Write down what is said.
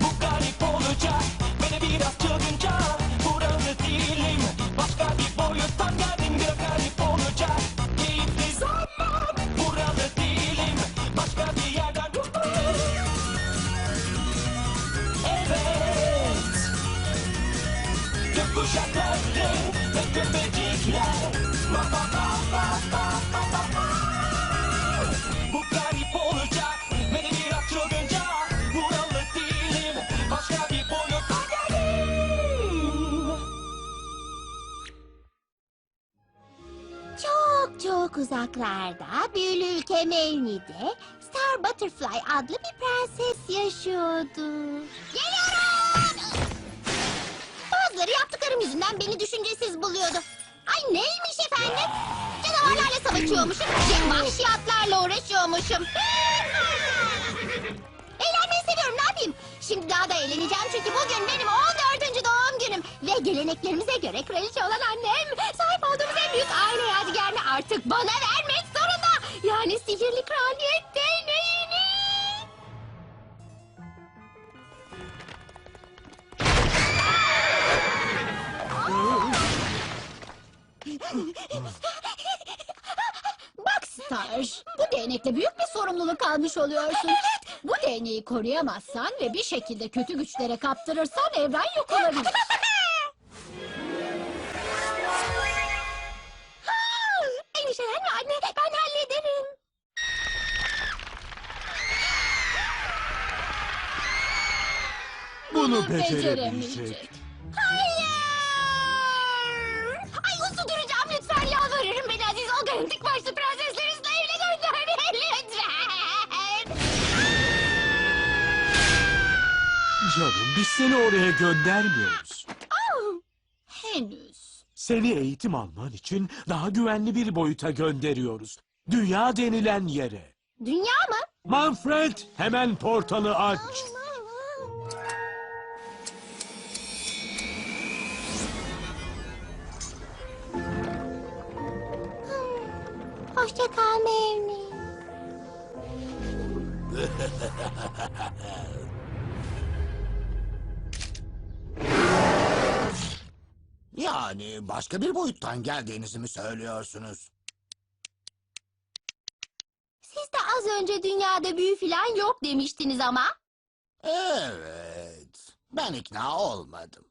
Bu garip olacak. Beni biraz çılgınca. Buralı değilim. Başka bir boyuttan geldim. Bir garip olacak. Keyifli zaman. Değilim. Başka bir yerden Evet. Gökkuşakları Ve köpecikler Çok uzaklarda büyülü ülke Mevni'de Star Butterfly adlı bir prenses yaşıyordu. Geliyorum! Bazıları yaptıklarım yüzünden beni düşüncesiz buluyordu. Ay neymiş efendim? Canavarlarla savaşıyormuşum ve vahşiyatlarla uğraşıyormuşum. Eğlenmeyi seviyorum ne yapayım? Şimdi daha da eğleneceğim çünkü bugün benim 14. doğum günüm. Ve geleneklerimize göre kraliçe olan annem büyük aile yadigarını artık bana vermek zorunda. Yani sihirli kraliyet deneyini. Bak Star, bu değnekle büyük bir sorumluluk almış oluyorsun. Bu değneği koruyamazsan ve bir şekilde kötü güçlere kaptırırsan evren yok olabilir. Bunu beceremeyecek. Hayır! Ay uslu duracağım lütfen yalvarırım beni Aziz Olga'nın dik başlı prenseslerinizle evine gönderin lütfen. Canım biz seni oraya göndermiyoruz. Henüz. Seni eğitim alman için daha güvenli bir boyuta gönderiyoruz. Dünya denilen yere. Dünya mı? Manfred hemen portalı aç. Hoşça kal Mevni. Yani başka bir boyuttan geldiğinizi mi söylüyorsunuz? Siz de az önce dünyada büyü falan yok demiştiniz ama. Evet. Ben ikna olmadım.